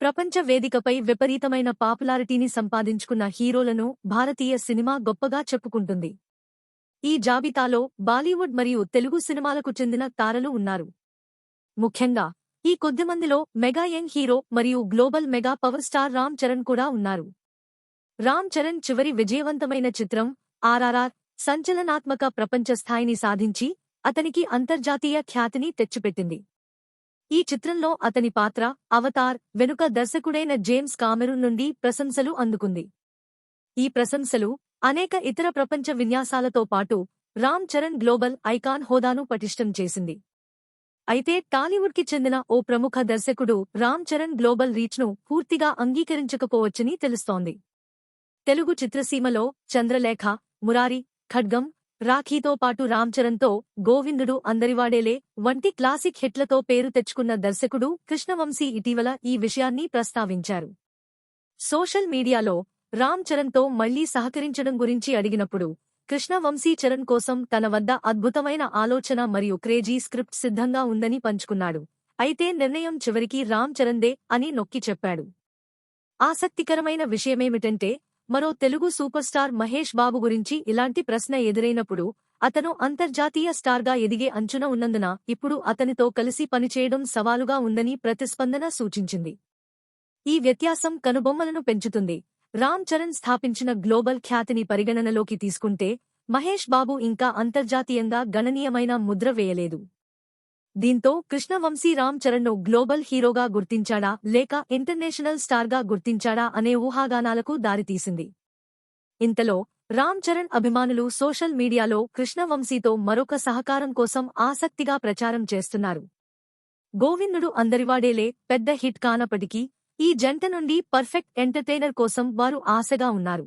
ప్రపంచ వేదికపై విపరీతమైన పాపులారిటీని సంపాదించుకున్న హీరోలను భారతీయ సినిమా గొప్పగా చెప్పుకుంటుంది. ఈ జాబితాలో బాలీవుడ్ మరియు తెలుగు సినిమాలకు చెందిన తారలు ఉన్నారు. ముఖ్యంగా ఈ కొద్దిమందిలో మెగా యంగ్ హీరో మరియు global mega power star Ram Charan కూడా ఉన్నారు. రామ్ చరణ్ చివరి విజయవంతమైన చిత్రం ఆర్ఆర్ఆర్ సంచలనాత్మక ప్రపంచ స్థాయిని సాధించి అతనికి అంతర్జాతీయ ఖ్యాతిని తెచ్చిపెట్టింది. ఈ చిత్రంలో అతని పాత్ర అవతార్ వెనుక దర్శకుడైన జేమ్స్ కామెరూన్ నుండి ప్రశంసలు అందుకుంది. ఈ ప్రశంసలు అనేక ఇతర ప్రపంచ విన్యాసాలతో పాటు రామ్ చరణ్ గ్లోబల్ ఐకాన్ హోదాను పటిష్టం చేసింది. అయితే టాలీవుడ్కి చెందిన ఓ ప్రముఖ దర్శకుడు రామ్ చరణ్ గ్లోబల్ రీచ్ను పూర్తిగా అంగీకరించకపోవచ్చని తెలుస్తోంది. తెలుగు చిత్రసీమలో చంద్రలేఖ మురారి ఖడ్గం రాఖీతో పాటు రామ్ చరణ్తో గోవిందుడు అందరివాడేలే వంటి క్లాసిక్ హిట్లతో పేరు తెచ్చుకున్న దర్శకుడు కృష్ణవంశీ ఇటీవల ఈ విషయాన్ని ప్రస్తావించారు. సోషల్ మీడియాలో రామ్ చరణ్తో మళ్ళీ సహకరించడం గురించి అడిగినప్పుడు కృష్ణవంశీ చరణ్ కోసం తన వద్ద అద్భుతమైన ఆలోచన మరియు క్రేజీ స్క్రిప్ట్ సిద్ధంగా ఉందని పంచుకున్నాడు. అయితే నిర్ణయం చివరికి రామ్ చరణ్దే అని నొక్కి చెప్పాడు. ఆసక్తికరమైన విషయమేమిటంటే మరో తెలుగు సూపర్ స్టార్ మహేష్ బాబు గురించి ఇలాంటి ప్రశ్న ఎదురైనప్పుడు అతను అంతర్జాతీయ స్టార్గా ఎదిగే అంచున ఉన్నందున ఇప్పుడు అతనితో కలిసి పనిచేయడం సవాలుగా ఉందని ప్రతిస్పందన సూచించింది. ఈ వ్యత్యాసం కనుబొమ్మలను పెంచుతుంది. రామ్ చరణ్ స్థాపించిన గ్లోబల్ ఖ్యాతిని పరిగణనలోకి తీసుకుంటే మహేష్ బాబు ఇంకా అంతర్జాతీయంగా గణనీయమైన ముద్ర వేయలేదు. దీంతో కృష్ణవంశీ రామ్ చరణ్ను గ్లోబల్ హీరోగా గుర్తించాడా లేక ఇంటర్నేషనల్ స్టార్గా గుర్తించాడా అనే ఊహాగానాలకు దారితీసింది. ఇంతలో రామ్ చరణ్ అభిమానులు సోషల్ మీడియాలో కృష్ణవంశీతో మరొక సహకారం కోసం ఆసక్తిగా ప్రచారం చేస్తున్నారు. గోవిందుడు అందరివాడేలే పెద్ద హిట్ కానప్పటికీ ఈ జంట నుండి పర్ఫెక్ట్ ఎంటర్టైనర్ కోసం వారు ఆశగా ఉన్నారు.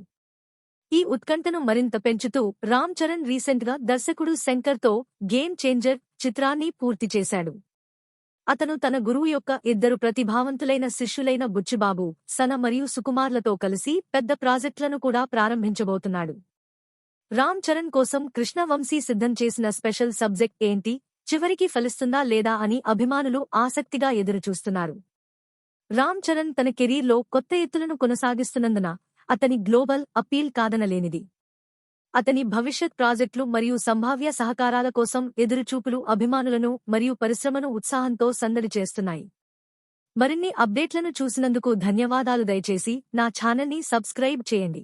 ఈ ఉత్కంఠను మరింత పెంచుతూ రామ్ చరణ్ రీసెంట్గా దర్శకుడు శంకర్తో గేమ్ చేంజర్ చిత్రాన్ని పూర్తి చేశాడు. అతను తన గురువు యొక్క ఇద్దరు ప్రతిభావంతులైన శిష్యులైన బుచ్చిబాబు సన మరియు సుకుమార్లతో కలిసి పెద్ద ప్రాజెక్టులను కూడా ప్రారంభించబోతున్నాడు. రామ్ చరణ్ కోసం కృష్ణవంశీ సిద్ధం చేసిన స్పెషల్ సబ్జెక్ట్ ఏంటి? చివరికి ఫలిస్తుందా లేదా అని అభిమానులు ఆసక్తిగా ఎదురుచూస్తున్నారు. రామ్ చరణ్ తన కెరీర్లో కొత్త ఎత్తులను కొనసాగిస్తున్నందున అతని గ్లోబల్ అప్పీల్ కాదనలేనిది. అతని భవిష్యత్ ప్రాజెక్టులు మరియు సంభావ్య సహకారాల కోసం ఎదురుచూపులు అభిమానులను మరియు పరిశ్రమను ఉత్సాహంతో సందడి చేస్తున్నాయి. మరిన్ని అప్డేట్లను చూసినందుకు ధన్యవాదాలు దయచేసి నా ఛానల్ని సబ్స్క్రైబ్ చేయండి.